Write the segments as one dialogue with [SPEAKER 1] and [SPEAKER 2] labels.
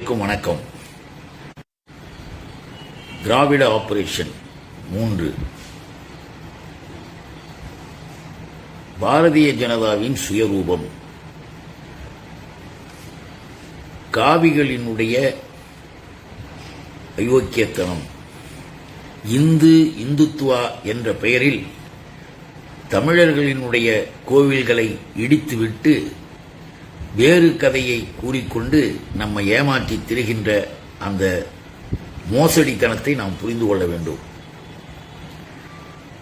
[SPEAKER 1] அனைவருக்கும் வணக்கம். திராவிட ஆபரேஷன் மூன்று. பாரதிய ஜனதாவின் சுயரூபம். காவிகளினுடைய அயோக்கியத்தனம். இந்து இந்துத்துவா என்ற பெயரில் தமிழர்களினுடைய கோவில்களை இடித்துவிட்டு வேறு கதையை கூறிக்கொண்டு நம்மை ஏமாற்றி திரிகின்ற அந்த மோசடித்தனத்தை நாம் புரிந்து கொள்ள வேண்டும்.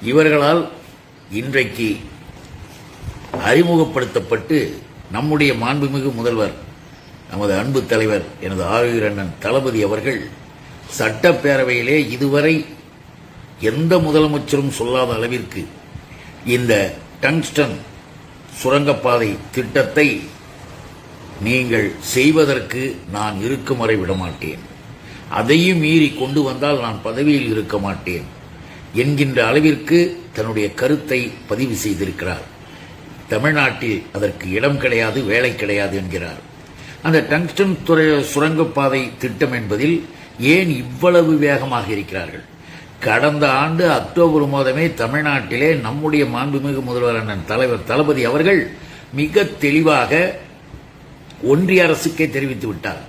[SPEAKER 1] இவர்களால் இன்றைக்கு அறிமுகப்படுத்தப்பட்டு நம்முடைய மாண்புமிகு முதல்வர் நமது அன்பு தலைவர் எனது ஆளுநர் அண்ணன் தளபதி அவர்கள் சட்டப்பேரவையிலே இதுவரை எந்த முதலமைச்சரும் சொல்லாத அளவிற்கு இந்த டங்ஸ்டன் சுரங்கப்பாதை திட்டத்தை நீங்கள் செய்வதற்கு நான் இருக்கும் வரை விடமாட்டேன். அதையும் மீறி கொண்டு வந்தால் நான் பதவியில் இருக்க மாட்டேன் என்கின்ற அளவிற்கு தன்னுடைய கருத்தை பதிவு செய்திருக்கிறார். தமிழ்நாட்டில் அதற்கு இடம் கிடையாது வேலை கிடையாது என்கிறார். அந்த டங்ஸ்டன் துறை சுரங்கப்பாதை திட்டம் என்பதில் ஏன் இவ்வளவு வேகமாக இருக்கிறார்கள்? கடந்த ஆண்டு அக்டோபர் மாதமே தமிழ்நாட்டிலே நம்முடைய மாண்புமிகு முதல்வர் அண்ணன் தலைவர் தளபதி அவர்கள் மிக தெளிவாக ஒன்றிய அரசுக்கே தெரிவித்து விட்டார்.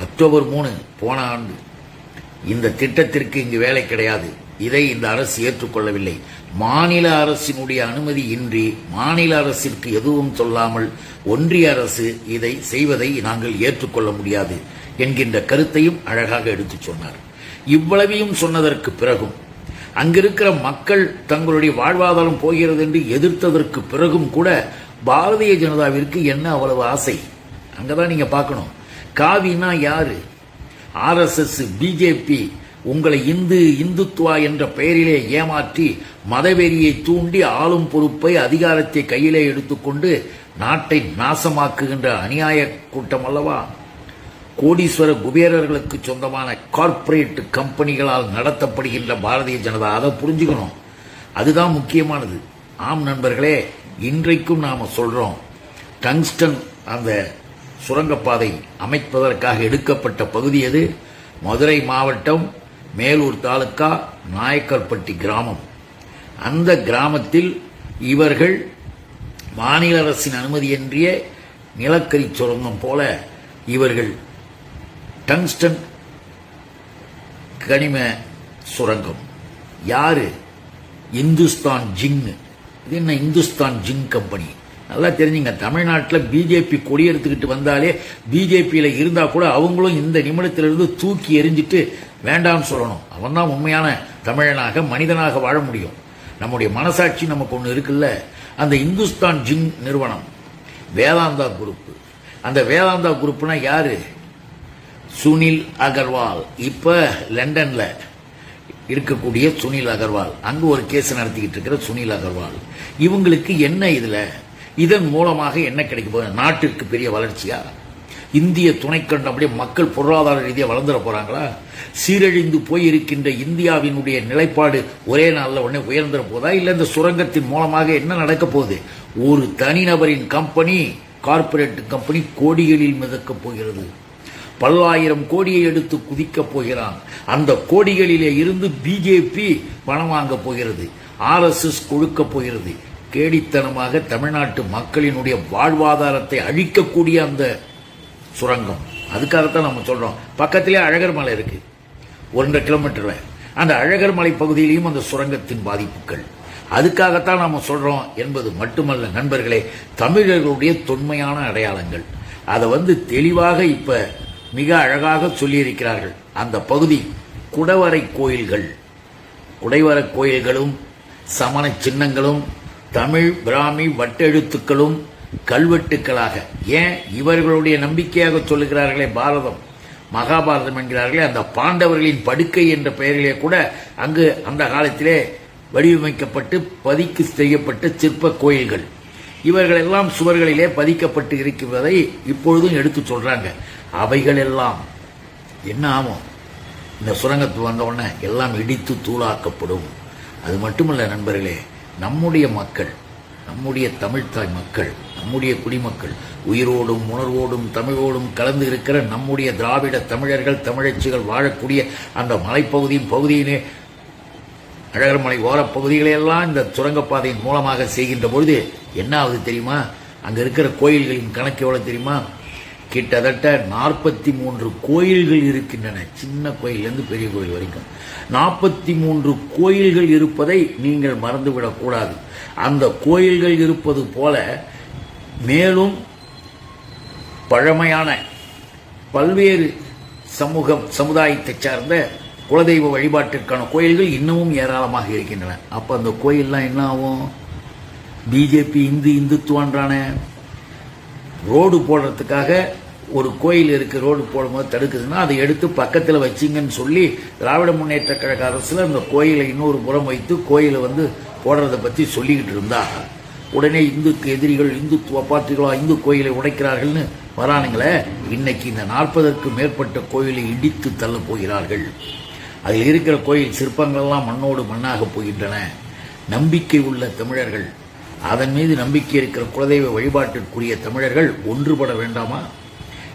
[SPEAKER 1] அக்டோபர் மூணு போன ஆண்டு. இந்த திட்டத்திற்கு இங்கு வேலை கிடையாது. இதை இந்த அரசு ஏற்றுக்கொள்ளவில்லை. மாநில அரசினுடைய அனுமதி இன்றி மாநில அரசிற்கு எதுவும் சொல்லாமல் ஒன்றிய அரசு இதை செய்வதை நாங்கள் ஏற்றுக்கொள்ள முடியாது என்கின்ற கருத்தையும் அழகாக எடுத்துச் சொன்னார். இவ்வளவையும் சொன்னதற்கு பிறகும் அங்கிருக்கிற மக்கள் தங்களுடைய வாழ்வாதாரம் போகிறது என்று எதிர்த்ததற்கு பிறகும் கூட பாரதிய ஜனதாவிற்கு என்ன அவ்வளவு ஆசை? அங்கே தான் நீங்கள் பார்க்கணும். காவினா யார்? ஆர்எஸ்எஸ் பிஜேபி உங்களை இந்து இந்துத்துவா என்ற பெயரிலே ஏமாற்றி மதவெறியை தூண்டி ஆளும் பொறுப்பை அதிகாரத்தை கையிலே எடுத்துக்கொண்டு நாட்டை நாசமாக்குகின்ற அநியாய கூட்டம் அல்லவா? கோடீஸ்வர குபேரர்களுக்கு சொந்தமான கார்ப்பரேட் கம்பெனிகளால் நடத்தப்படுகின்ற பாரதிய ஜனதா அதை புரிஞ்சுக்கணும். அதுதான் முக்கியமானது. ஆம் நண்பர்களே இன்றைக்கும் நாம சொல்றோம் டங்ஸ்டன் அந்த சுரங்கப்பாதை அமைப்பதற்காக எடுக்கப்பட்ட பகுதி எது? மதுரை மாவட்டம் மேலூர் தாலுக்கா நாயக்கர்பட்டி கிராமம். அந்த கிராமத்தில் இவர்கள் மாநில அரசின் அனுமதியின்றிய நிலக்கரி சுரங்கம் போல இவர்கள் டங்ஸ்டன் கனிம சுரங்கம். யாரு? இந்துஸ்தான் ஜிங் இது என்ன இந்துஸ்தான் ஜிங் கம்பெனி? நல்லா தெரிஞ்சுங்க. தமிழ்நாட்டில் பிஜேபி கொடி எடுத்துக்கிட்டு வந்தாலே பிஜேபியில் இருந்தால் கூட அவங்களும் இந்த நிமிடத்திலிருந்து தூக்கி எரிஞ்சிட்டு வேண்டாம்னு சொல்லணும். அவன் தான் உண்மையான தமிழனாக மனிதனாக வாழ முடியும். நம்முடைய மனசாட்சி நமக்கு ஒன்று இருக்குல்ல? அந்த இந்துஸ்தான் ஜிங் நிறுவனம். வேதாந்தா குரூப் அந்த வேதாந்தா குரூப்னா யாரு? சுனில் அகர்வால். இப்போ லண்டனில் இருக்கக்கூடிய சுனில் அகர்வால். அங்கே ஒரு கேஸ் நடத்திக்கிட்டு இருக்கிற சுனில் அகர்வால். இவங்களுக்கு என்ன இதில்? இதன் மூலமாக என்ன கிடைக்க போகுது? நாட்டிற்கு பெரிய வளர்ச்சியா? இந்திய துணைக்கண்டம் அப்படியே மக்கள் பொருளாதார ரீதியாக வளர்ந்துட போறாங்களா? சீரழிந்து போயிருக்கின்ற இந்தியாவினுடைய நிலைப்பாடு ஒரே நாளில் உடனே உயர்ந்துட போதா? இல்லை இந்த சுரங்கத்தின் மூலமாக என்ன நடக்க போகுது? ஒரு தனிநபரின் கம்பெனி கார்ப்பரேட் கம்பெனி கோடிகளில் மிதக்கப் போகிறது. பல்லாயிரம் கோடியை எடுத்து குதிக்கப் போகிறான். அந்த கோடிகளிலே இருந்து பிஜேபி பணம் வாங்க போகிறது. ஆர்எஸ்எஸ் கொடுக்க போகிறது. கேடித்தனமாக தமிழ்நாட்டு மக்களினுடைய வாழ்வாதாரத்தை அழிக்கக்கூடிய அந்த சுரங்கம். அதுக்காகத்தான் நம்ம சொல்றோம். பக்கத்திலே அழகர் மலை இருக்கு. ஒன்றரை கிலோமீட்டர்ல. அந்த அழகர் மலை பகுதியிலையும் அந்த சுரங்கத்தின் பாதிப்புகள். அதுக்காகத்தான் நாம சொல்றோம் என்பது மட்டுமல்ல நண்பர்களே தமிழர்களுடைய தொன்மையான அடையாளங்கள். அதை வந்து தெளிவாக இப்ப மிக அழகாக சொல்லியிருக்கிறார்கள். அந்த பகுதி குடவரை கோயில்கள். குடைவர கோயில்களும் சமண சின்னங்களும் தமிழ் பிராமி வட்டெழுத்துக்களும் கல்வெட்டுக்களாக. ஏன் இவர்களுடைய நம்பிக்கையாக சொல்லுகிறார்களே பாரதம்? மகாபாரதம் என்கிறார்களே அந்த பாண்டவர்களின் படுக்கை என்ற பெயரிலே கூட அங்கு அந்த காலத்திலே வடிவமைக்கப்பட்டு பதிக்கு செய்யப்பட்ட சிற்ப கோயில்கள். இவர்கள் எல்லாம் சுவர்களிலே பதிக்கப்பட்டு இருக்கிறதை இப்பொழுதும் எடுத்து சொல்றாங்க. அவைகள் எல்லாம் என்ன ஆகும்? இந்த சுரங்கத்து வந்த உடனே எல்லாம் இடித்து தூளாக்கப்படும். அது மட்டுமல்ல நண்பர்களே நம்முடைய மக்கள் நம்முடைய தமிழ்த்தாய் மக்கள் நம்முடைய குடிமக்கள் உயிரோடும் உணர்வோடும் தமிழோடும் கலந்து இருக்கிற நம்முடைய திராவிட தமிழர்கள் தமிழச்சிகள் வாழக்கூடிய அந்த மலைப்பகுதியின் பகுதியினே அழகர்மலை ஓரப் பகுதிகளையெல்லாம் இந்த சுரங்கப்பாதையின் மூலமாக செய்கின்ற பொழுது என்ன ஆகுது தெரியுமா? அங்கே இருக்கிற கோயில்களின் கணக்கு எவ்வளோ தெரியுமா? கிட்டத்தட்ட நாற்பத்தி மூன்று கோயில்கள் இருக்கின்றன. சின்ன கோயிலிருந்து பெரிய கோயில் வரைக்கும். நாற்பத்தி மூன்று கோயில்கள் இருப்பதை நீங்கள் மறந்துவிடக்கூடாது அந்த கோயில்கள் இருப்பது போல மேலும் பழமையான பல்வேறு சமூகம் சமுதாயத்தை சார்ந்த குலதெய்வ வழிபாட்டிற்கான கோயில்கள் இன்னமும் ஏராளமாக இருக்கின்றன. அப்போ அந்த கோயில்லாம் என்ன ஆகும்? பிஜேபி இந்து இந்துத்துவான்றான. ரோடு போடுறதுக்காக ஒரு கோயில் இருக்குது ரோடு போடும்போது தடுக்குதுன்னா அதை எடுத்து பக்கத்தில் வச்சிங்கன்னு சொல்லி திராவிட முன்னேற்ற கழக அரசில் அந்த கோயிலை இன்னொரு புறம் வைத்து கோயிலை வந்து போடுறதை பற்றி சொல்லிக்கிட்டு இருந்தாங்க உடனே இந்துக்கு எதிரிகள் இந்துத்துவ பார்ட்டிகளா இந்து கோயிலை உடைக்கிறார்கள்னு வரானுங்களே இன்னைக்கு இந்த நாற்பதற்கு மேற்பட்ட கோயிலை இடித்து தள்ளப் போகிறார்கள். அதில் இருக்கிற கோயில் சிற்பங்கள்லாம் மண்ணோடு மண்ணாக போகின்றன. நம்பிக்கை உள்ள தமிழர்கள் அதன் மீது நம்பிக்கை இருக்கிற குலதெய்வ வழிபாட்டிற்குரிய தமிழர்கள் ஒன்றுபட வேண்டாமா?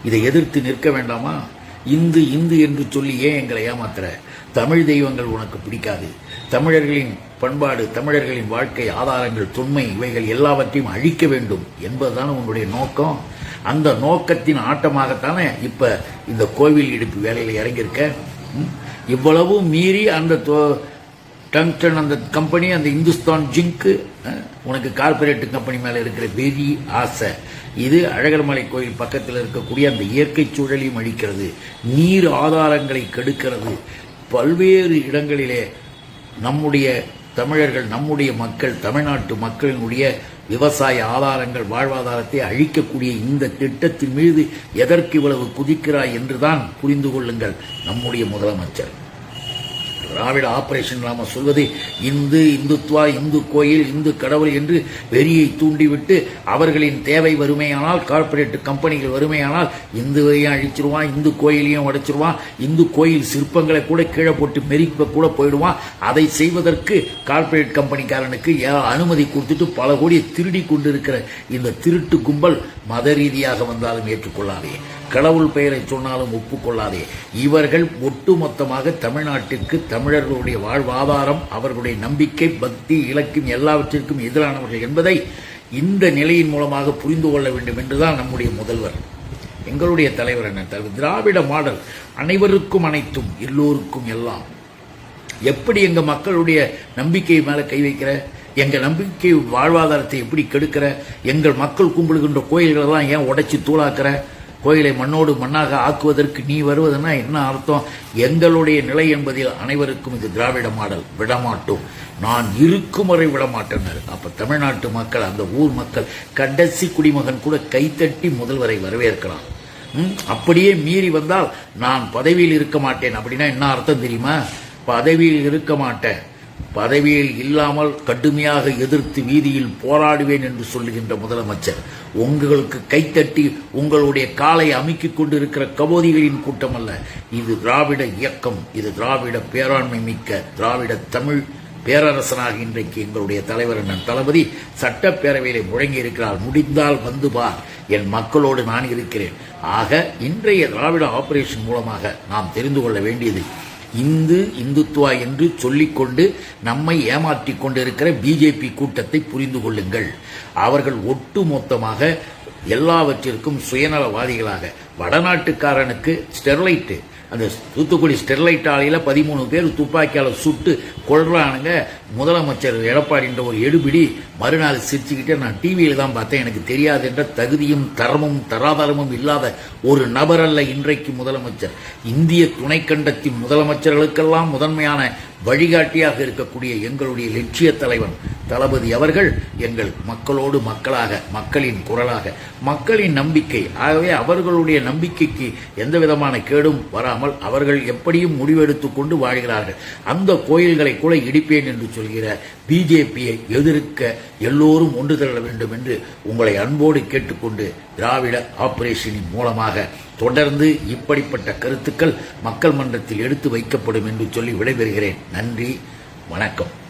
[SPEAKER 1] இதை எதிர்த்து நிற்க வேண்டாமா? இந்து இந்து என்று சொல்லி ஏன் எங்களை ஏமாத்துற? தமிழ் தெய்வங்கள் உனக்கு பிடிக்காது. தமிழர்களின் பண்பாடு தமிழர்களின் வாழ்க்கை ஆதாரங்கள் தொன்மை இவைகள் எல்லாவற்றையும் அழிக்க வேண்டும் என்பதுதானே உன்னுடைய நோக்கம். அந்த நோக்கத்தின் ஆட்டமாகத்தானே இப்ப இந்த கோவில் இடுப்பு வேலையில் இறங்கியிருக்க? இவ்வளவும் மீறி அந்த டங்டன் அந்த கம்பெனி அந்த இந்துஸ்தான் ஜிங்க்கு உனக்கு கார்பரேட் கம்பெனி மேல இருக்கிற வெறி ஆசை. இது அழகர்மலை கோயில் பக்கத்தில் இருக்கக்கூடிய அந்த இயற்கை சூழலையும் அழிக்கிறது. நீர் ஆதாரங்களை கெடுக்கிறது. பல்வேறு இடங்களிலே நம்முடைய தமிழர்கள் நம்முடைய மக்கள் தமிழ்நாட்டு மக்களினுடைய விவசாய ஆதாரங்கள் வாழ்வாதாரத்தை அழிக்கக்கூடிய இந்த திட்டத்தின் மீது எதற்கு இவ்வளவு குதிக்கிறாய் என்றுதான் புரிந்து கொள்ளுங்கள் நம்முடைய முதலமைச்சர். திராவிட ஆபரேஷன் நாம சொல்வது இந்து இந்துத்வா இந்து கோயில் இந்து கடவுள் என்று வெறியை தூண்டிவிட்டு அவர்களின் தேவை வறுமையானால் கார்ப்பரேட் கம்பெனிகள் வறுமையானால் இந்துவையும் அழிச்சிருவான் இந்து கோயிலையும் உடைச்சிருவான் இந்து கோயில் சிற்பங்களை கூட கீழே போட்டு மெரிக்க கூட போயிடுவான். அதை செய்வதற்கு கார்ப்பரேட் கம்பெனிக்காரனுக்கு ஏ- அனுமதி கொடுத்துட்டு பல கோடியை திருடி கொண்டிருக்கிற இந்த திருட்டு கும்பல் மத ரீதியாக வந்தாலும் ஏற்றுக்கொள்ளாதே. கடவுள் பெயரை சொன்னாலும் ஒப்புக்கொள்ளாதே. இவர்கள் ஒட்டுமொத்தமாக தமிழ்நாட்டிற்கு தமிழர்களுடைய வாழ்வாதாரம் அவர்களுடைய நம்பிக்கை பக்தி இலக்கியம் எல்லாவற்றிற்கும் எதிரானவர்கள் என்பதை இந்த நிலையின் மூலமாக புரிந்து கொள்ள வேண்டும் என்றுதான் நம்முடைய முதல்வர். எங்களுடைய தலைவர் என்ன? தலைவர் திராவிட மாடல் அனைவருக்கும் அனைத்தும் எல்லோருக்கும் எல்லாம். எப்படி எங்க மக்களுடைய நம்பிக்கை மேல கை வைக்கிற? எங்க நம்பிக்கை வாழ்வாதாரத்தை எப்படி கெடுக்கிற? எங்கள் மக்கள் கும்பிடுகின்ற கோயில்களெல்லாம் ஏன் உடைச்சி தூளாக்குற? கோயிலை மண்ணோடு மண்ணாக ஆக்குவதற்கு நீ வருவதுன்னா என்ன அர்த்தம்? எங்களுடைய நிலை என்பதில் அனைவருக்கும் இது திராவிட மாடல். விடமாட்டோம். நான் இருக்கும் வரை விடமாட்டேனர். அப்ப தமிழ்நாட்டு மக்கள் அந்த ஊர் மக்கள் கடைசி குடிமகன் கூட கைத்தட்டி முதல்வரை வரவேற்கலாம். ம், அப்படியே மீறி வந்தால் நான் பதவியில் இருக்க மாட்டேன். அப்படின்னா என்ன அர்த்தம் தெரியுமா? பதவியில் இருக்க மாட்டேன். பதவியில் இல்லாமல் கடுமையாக எதிர்த்து வீதியில் போராடுவேன் என்று சொல்லுகின்ற முதலமைச்சர் உங்களுக்கு கைத்தட்டி உங்களுடைய காலை அமுக்கிக் கொண்டிருக்கிற கபோதிகளின் கூட்டம் அல்ல இது திராவிட இயக்கம் இது திராவிட பேராண்மை மிக்க திராவிட தமிழ் பேரரசனாக இன்றைக்கு எங்களுடைய தலைவர் அண்ணன் தளபதி சட்டப்பேரவையிலே முழங்கி இருக்கிறார். முடிந்தால் வந்து பார் என் மக்களோடு நான் இருக்கிறேன். ஆக இன்றைய திராவிட ஆபரேஷன் மூலமாக நாம் தெரிந்து கொள்ள வேண்டியது இந்து இந்துத்துவா என்று சொல்லிக்கொண்டு நம்மை ஏமாற்றிக் கொண்டிருக்கிற பிஜேபி கூட்டத்தை புரிந்து கொள்ளுங்கள். அவர்கள் ஒட்டுமொத்தமாக எல்லாவற்றிற்கும் சுயநலவாதிகளாக. வடநாட்டுக்காரனுக்கு ஸ்டெர்லைட்டு. அந்த தூத்துக்குடி ஸ்டெர்லைட் ஆலையில் பதிமூணு பேர் துப்பாக்கியால் சுட்டு கொள்றானுங்க முதலமைச்சர் எடப்பாடின்ற ஒரு எடுபிடி மறுநாள் சிரிச்சுக்கிட்டே நான் டிவியில் தான் பார்த்தேன். எனக்கு தெரியாது என்ற தகுதியும் தரமும் தராதரமும் இல்லாத ஒரு நபர் அல்ல இன்றைக்கு முதலமைச்சர். இந்திய துணைக்கண்டத்தின் முதலமைச்சர்களுக்கெல்லாம் முதன்மையான வழிகாட்டியாக இருக்கக்கூடிய எங்களுடைய லட்சிய தலைவன் தளபதி அவர்கள் எங்கள் மக்களோடு மக்களாக மக்களின் குரலாக மக்களின் நம்பிக்கை. ஆகவே அவர்களுடைய நம்பிக்கைக்கு எந்த விதமான கேடும் வராமல் அவர்கள் எப்படியும் முடிவெடுத்துக் கொண்டு வாழ்கிறார்கள். அந்த கோயில்களை கூட இடிப்பேன் என்று சொல்கிற பிஜேபியை எதிர்க்க எல்லோரும் ஒன்று திரள வேண்டும் என்று உங்களை அன்போடு கேட்டுக்கொண்டு திராவிட ஆபரேஷனின் மூலமாக தொடர்ந்து இப்படிப்பட்ட கருத்துக்கள் மக்கள் மன்றத்தில் எடுத்து வைக்கப்படும் என்று சொல்லி விடைபெறுகிறேன். நன்றி வணக்கம்.